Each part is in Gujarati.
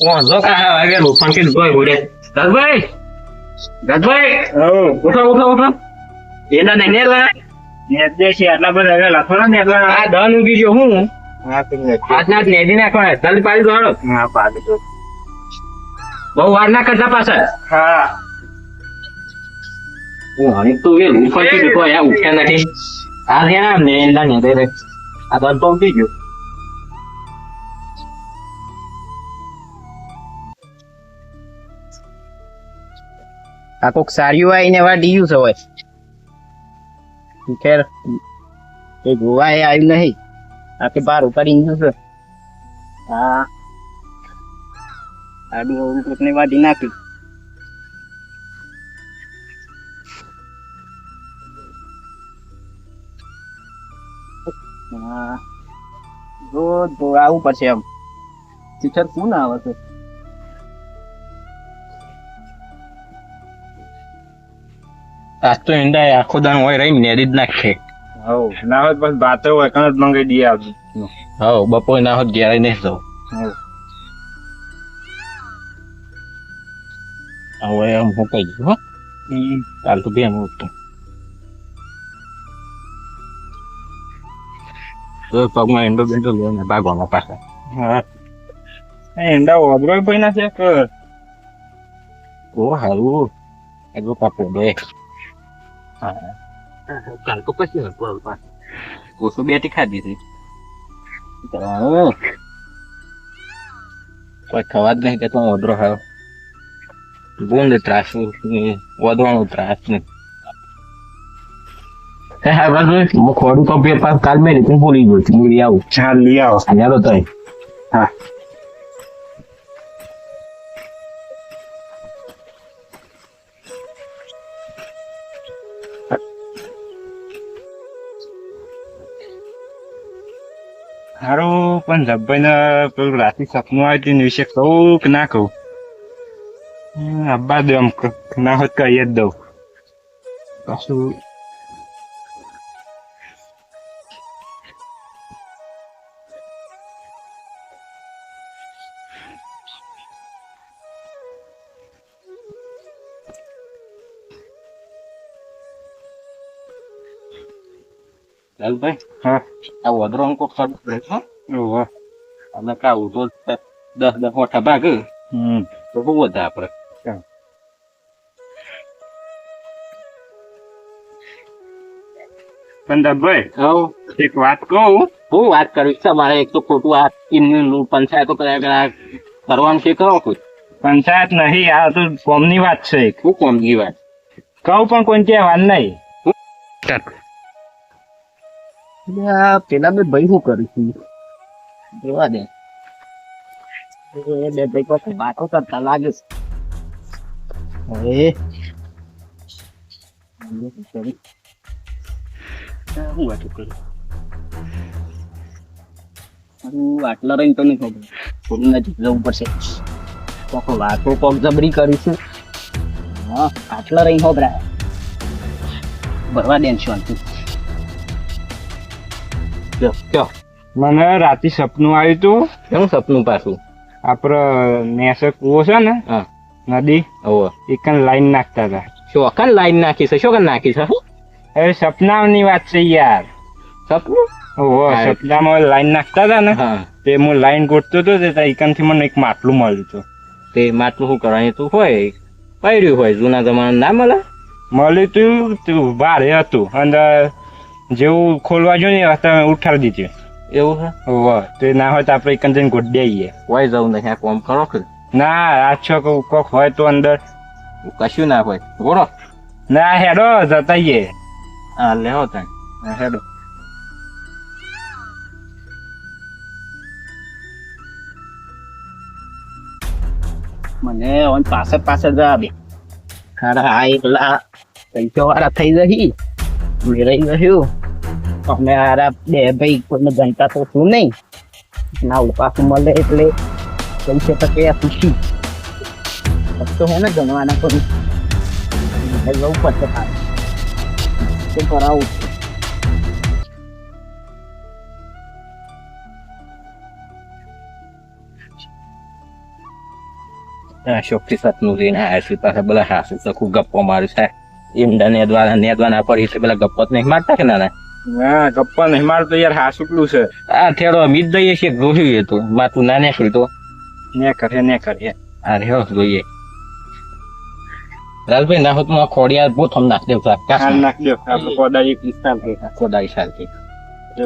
વાંધો કાંઈ વાગે લોફાન કે ડૂબાય ગોડે રાજભાઈ રાજભાઈ ઉઠો ઉઠો ઉઠો એના નહીં ને લા આટલા બધા હવે લખો ને એટલે આ દન ઉગી ગયો હું હા તો નથી. આજના જ નેદી નાખવાના જલ્દી પાડી દો હા પાડી દો. બહુ વાર ના કરતા પાછા હા હું તો ઉઠ્યા નથી આ ને એના આ દન તો ગયું ગયો આ કોક સારીઓ આવીને વાડીયું છે હોય ખેર એ ગોવા એ આવ્યું નહીં. આખી કે બાર ઉપાડીને છે? હા. આડું કોકને વાડી નાખ્યું તો આવું પડશે એમ. ટીચર ના આવે છે? આજ તો ઈંડા આખો દાન હોય રહી નેડી જ નાખે. હવ ના હોત બસ ભાતો હોય કણ જ મંગાઈ દઈએ આવજો હવ બપોર ના હોત ઘેરે નહીં જવું. હવે. એમ હું કહી દઉં હા. કાલ તો બે હું ઉઠતો તો પગમાં એંડો બેંડો લે ને ભાગવામાં પાછા. હા. ઈંડા ઓદરો ભાઈ ના છે કે? ઓ હારું. એટલું કાપો દે કાલ તો પછી હતું હાલ કોસો બેટી ખાધી હતી કોઈ ખવા જ નહીં કે તો ઓદરો હાવ. બૂંદ ત્રાસ વધવાનો ત્રાસ ને હા બસ હું ખોડું તો બે કાલ મેં રીતું ભૂલી ગયો છું. લઈ આવું. ચાલ લઈ આવો. અહીંયા તો તઈ. હા. હારો પણ જબ્બાઈ ને પેલું રાતે સપનું આવ્યું તેના વિશે કહું કે ના કહું. હમ, અબ્બા દો આમ ક- ના હોત કહીએ જ દઉં. પાછું ચાલ ભાઈ હા. આ વધરો અંકો પડે ઓહો. અને કા ઉધો દસ દસ મોટા ભાગ. હમ. તો બહુ બધા આપણે હવ એક વાત કહું? હું વાત કરીશ મારે એક તો ખોટું આ ટીમની પંચાયતો કર્યા કર્યા કરવાનું છે કરો કોઈ? પંચાયત નહીં આ તો કોમની વાત છે એક. શું કોમની વાત? કહું પણ કોઈ ત્યાં વાત નહીં પેલા બે ભાઈ શું કરું જોવા દે. એ બે ભાઈ કોઈ વાતો કરતા લાગે હવે હું રહીને તો નહીં ખબર થોડું નજીક જવું પડશે કોક વાતો કોક હા, આટલા રહીને હોબરાય ભરવા દેશો શાંતિ. મને રાતે સપનું આવ્યું હતું શું સપનું પાછું? આપડે નેસે કુવો છે ને નદી એકન લાઈન નાખતા હતા. શોકન લાઈન નાખી છે? શોકન નાખી છે? હવે સપનાની વાત છે યાર. સપનું? ઓહો સપનામાં લાઈન નાખતા હતા ને તે હું લાઈન ગોઠતો હતો તે એકનથી મને એક માટલું મળ્યું હતું. તે માટલું શું કરવાનું તું? હોય પડ્યું હોય જૂના જમાના ના મળે? મળ્યું તું તું ભારે હતું. અને જેવું ખોલવા જો ને તમે ઉઠાડી દીધું. એવું છે ઓહો તે ના હોય તો આપણે ગોત દઈએ હોય જવું નહીં કોમ કરો કે? ના આ છો કોક હોય તો અંદર. કશું ના હોય. બોલો. ના હેડો જતાઈએ હા લેવો તાણ હેડો. મને ઓન પાછળ પાછળ જવા દે ખરા આ એકલા. પૈસા વાળા થઈ જહી. મેરાઈ ગયું. અને આરા બે ભાઈ કોઈને જનતા તો શું નહીં ના ઉપાસ મળે એટલે પૈસે તો કયા ખુશી તો હે ને ગણવાના પણ જવું પડશે તે કરાવું શોખથી સતનું રહીને હાસી પાસે બોલા હાસી સખું ગપ્પો માર્યું છે એમ ને દ્વારા ને દ્વારા પડી છે પેલા ગપ્પો જ નહીં મારતા કે ના ના હા ગપ્પા નહીં માર તો યાર હા શુકલું છે. આ થેડો મીત દઈએ છે જોયું તો. માતું ના નીકળ્યું તો. ને કરે ને કરે આ રહ્યો જોઈએ. રાજભાઈ ના હોતમાં ખોડિયા બહુ થમ નાખ દેવ નાખ દેવ આપણે કોદાળી એક વિસ્તાર છે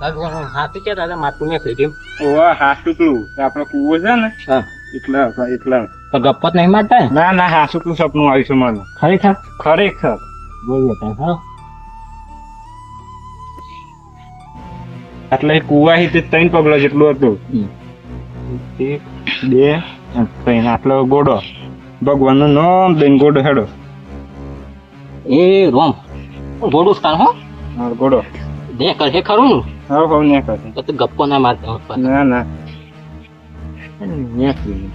ચલો હાથી કે દાદા માતું નીકળ્યું ઓવા હા શુકલું આપણો કૂવો છે ને? હા. એટલા એટલા. તો ગપ્પત નહીં મારતા? ના ના હા શુકલું સપનું આવ્યું છે મને ખરેખર? ખરેખર. બોલ તો હા. એટલે કુવા તે ત્રણ પગલા જેટલું હતું. એક બે ત્રણ. આટલો ગોડો. ભગવાનનું નામ દઈને ગોડો હેડો. એ રોમ. ગોડો સ્થાન હો. ગોડો. દે કરે ખરું ને હવે હવે ને કરે તો તું ગપ્પો ના મારતા હોત પાછા. ના ના ને કરી.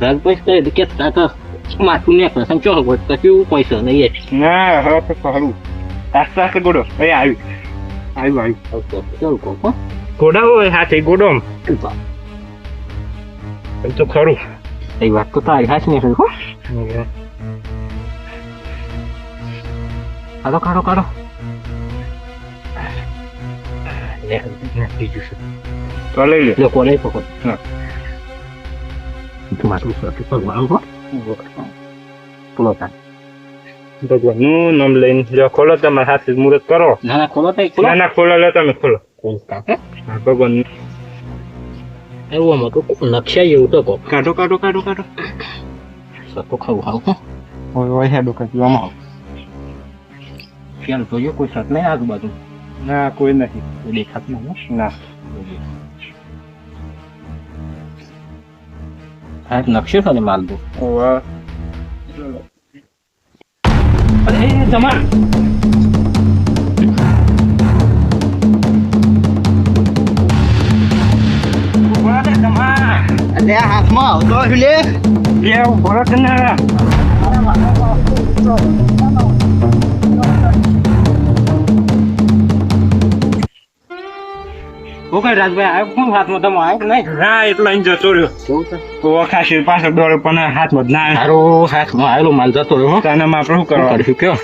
રાજભાઈ કહે કે કાકા માથું નીકળે છે ચો હોય તો કેવું પૈસા નહીં ના હવે તો ખરું આસ્તે આસ્તે ગોડો એ આવ્યું આવ્યું આવ્યું ચાલ કહો હો ગોડા હોય હાથે ગોડો એમ તો ખરું એ વાત તો તારી હાથ નીકળે હો કાઢો કાઢો કાઢો બીજું છે. તો લઈ લે લે, કોને પકડ. હા. તું માથું સરખું પગ વાળો હો. ખોલો તાન. ભગવાનનું નામ લઈને જો ખોલો તમારે હાથે મુહૂર્ત કરો ના ના ખોલો તો ખોલો ના ના ખોલો લે તમે ખોલો ખોલ તાન, હે. હા, ભગવાન એવું આમાં તો નકશા એવું તો કહો કાઢો કાઢો કાઢો કાઢો સરખું ખાવું આવું હો. ઓય ઓય હેડો કાઢી આમાં ચાલ જોયો કોઈ સત નહીં આજુબાજુ? ના કોઈ નથી કોઈ દેખાતું નહીં ના. સાહેબ એક નકશો છે ને માલ દો અરે જમા. અલે હાથમાં આવતો લે. લે છે ને કઈ રાજભાઈ આવ્યો કોણ હાથમાં તમે આવ્યો નહીં? ના એટલો અહીં જતો રહ્યો કેવું છે? ઓવા ખાસી પાછળ દોડે પણ હાથમાં જ ના સારો હાથમાં આવેલો માલ જતો રહ્યો હો. તાનામાં આપણે શું શું કરવાનું? કરીશું કયો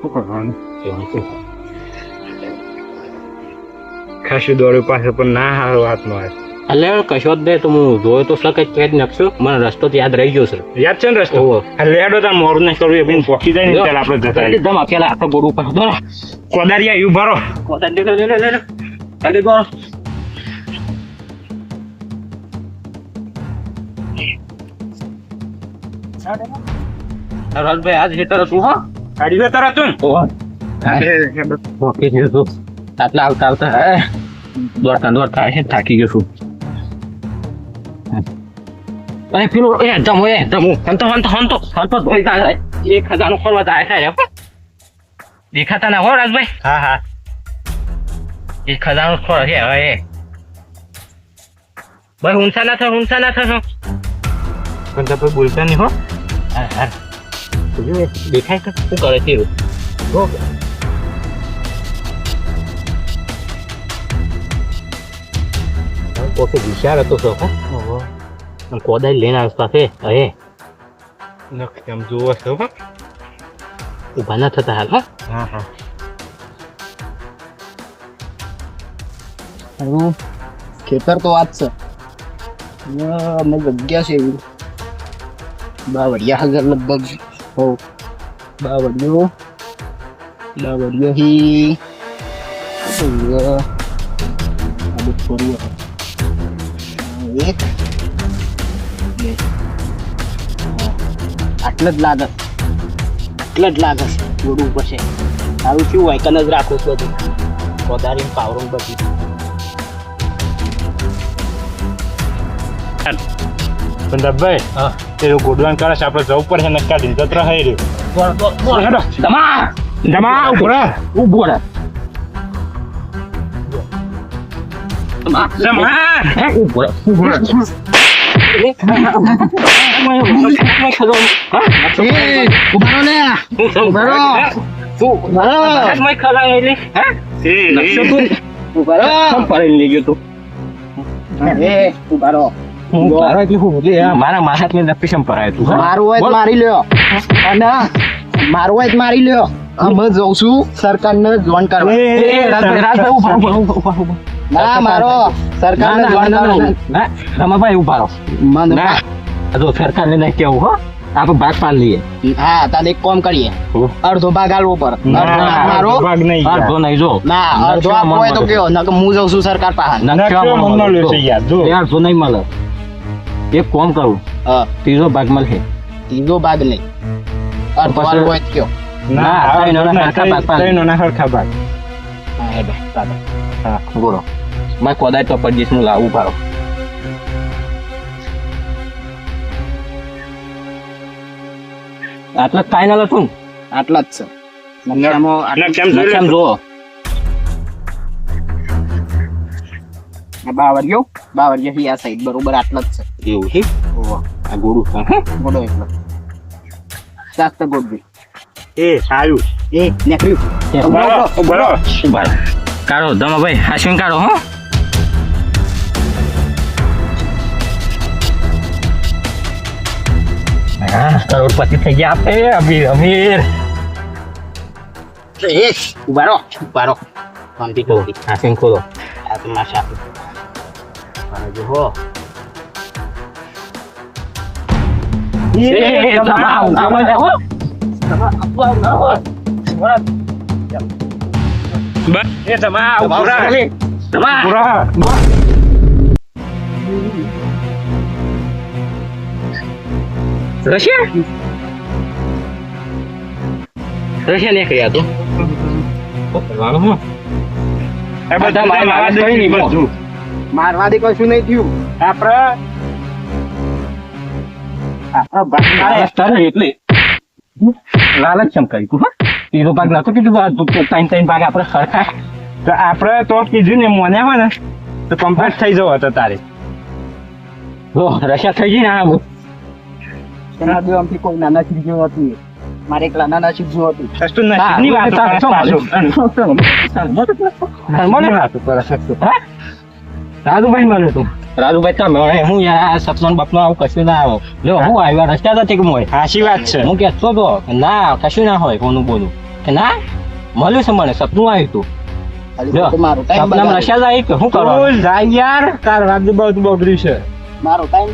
શું કરવાનું? ખાસી દોડે પાછળ પણ ના હારો હાથમાં આવે અલે કશો જ નહીં તો હું જોયો તો શકે જ નકશો મને રસ્તો તો યાદ રહી ગયો સર. યાદ છે ને રસ્તો? લેડો તાર મોરું નહીં કરવું એ બી પોકી જાય ને ત્યારે આપણે જતા. એકદમ પેલા આપણે ગોળ ઉપર દોરો કોદારી આવ્યું ભરો કોતા લે લે લે લે લે. અરે દોરો રાજભાઈ આજ હેતર હતું હા. કાઢી દે તરત તું ઓહો. અરે, મોટી છે. તો આટલા આવતા આવતા દોડતા દોડતા થાકી ગયો છું. અરે પેલો એ ધમો એ ધમો હંતો હંતો હંતો હંતો ધોઈ જાય એ ખજાનો ખોલવા જાય છે દેખાતા ના હો રાજભાઈ હા હા એ ખજાનો ખોલ છે હવે ભાઈ હુંસા ના થો હુંસા ના થો પણ તમે બોલતા નહીં હો હા હા દેખાય તો શું કરે છે ઓકે જો વિચાર હતો શોખ હા કોદાઈ લઈને આવતા છે અહે નખ આમ જોવો છો હો ઊભા ના થતા હાલ હા હા હા હું ખેતર તો વાત છે અમે જગ્યા છે એવી બાવળિયા હજાર લગભગ હો બાવળિયો બાવળિયો હી આ બધું. એક હા. આટલે જ લાગે. આટલે જ લાગે છે. જોડું ઉપર છે શું હોય કન જ રાખું છું બધું વધારીને પાવરું બધી. પણ હા. એ ગોડવાન કરે છે આપણે જવું પડશે નક્કા કાઢીને જત્ર હઈ રહ્યું. ઊભો રહે. ઊભો રહે. જમા. ઊભો રહો, ઊભો રહો. આ મારા નક્કી કેમ તું, મારું. મારી લ્યો. અને મારું હોય મારી લ્યો. અમે જઉં છું સરકારને જોઈન કરવા. ના મારો સરકાર સરકારને ના, ના, ના, ના. રમાભાઈ ઊભા રહો. મને ના. જો સરકારને નહીં કેવું હો. આપણે ભાગ પાડ લઈએ. હા તાને એક કામ કરીએ. અડધો ભાગ આલવો પર મારો. ભાગ નહીં અડધો નહીં જો. ના અડધો આપો હોય તો કયો? નકર હું જઉં છું સરકાર પાસે. નકશા મન મનમાં લેશે યાર, જો. અડધો નહીં મળે. એક કોમ કરું. હા. ત્રીજો ભાગ મળશે. ત્રીજો ભાગ નહીં. અડધો પછી- આલવો હોય કયો? ના, આ ત્રણેયનો ના, હરખા ભાગ. ત્રણેયનો ના હરખા ભાગ. હા હેડો ચાલો હા બોલો. મેં કોદાય તો પચીસનું લાવું પાડો આટલા ફાઇનલ હતું આટલા જ છે જુઓ આ બાવરિયો બાવરિયો થી આ સાઈડ બરોબર આટલા જ છે એવું છે આ ગોળું છે હે? ગોડો એટલો જાસ્ત ગોડવી એ સારું એ નીકળ્યું એ ઊભા કાઢો ઊભા ભાઈ હાશવીન કાઢો હો હા કરોડપતિ થઈ ગયા આપણે અમીર અમીર એ ઊભા રહો ઊભા રહો શાંતિ ખોલો શાંતિ. હાશવીન ખોલો આ તો માશા અને જો હો એ, દમા, આવું ના હોય, હો. બસ, એ જમા, રશિયા રશિયા ને કહ્યા તો. કરવાનું હું એ બધા મારા મારા કઈ નહીં, બોલ. બધું. મારવા દે કશું નહીં થયું. તારે એટલે. લાલચ કેમ કરી તું હા. ત્રીજો ભાગ નતો કીધું ત્રણ ત્રણ ભાગ આપણે સરખા. તો આપણે તો કીધું ને મોને હોય ને તો કમ્પ્લીટ થઈ જવો હતો તારે. રશિયા થઈ ગઈ ને આ એના બે આમથી કોઈ નાના ચીજો હતી. મારે એક નાના ચીજો હતી. સસ્તું વાતો પાછું. મને? વાતો તું, હા? રાજુભાઈ તું. રાજુભાઈ તમે હું યાર આ સપનો આવું કશું ના આવે. જો હું આવ્યા રસ્તા તો મોય હાચી વાત છે. હું કહેતો તો ના કશું ના હોય કોનું બોલું. કે ના મળ્યું છે મને સપનું આવ્યું તું. ખાલી જો, ખોટું મારો ટાઈમ કે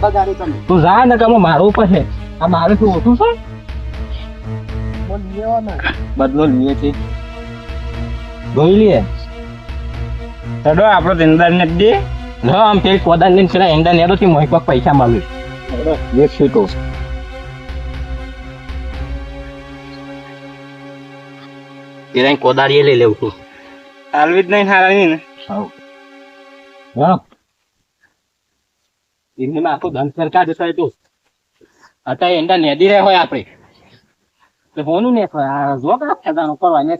બગાડ્યો તમે. તું જા ને કમો મારું ઉપર છે. આ મારું શું ઓછું છે? બદલો લઈએ છે. જોઈ લઈએ ચડો આપણો તેંદાર ને દે. ન આમ પેલી કોદાન લઈને પેલા એંડા નેડો થી મોહી કોક પૈસા મળ્યું એક સીટો પેલા કોદારીએ લઈ લેવું છું. આલવી જ નહીં હારા નહીં ને. હા એમને આખું ધન સરકાર જતા હતું અત્યારે એંડા નેદી રહ્યા હોય આપણે એટલે હોનું આ જો કરા ફેદાનો કરવા ને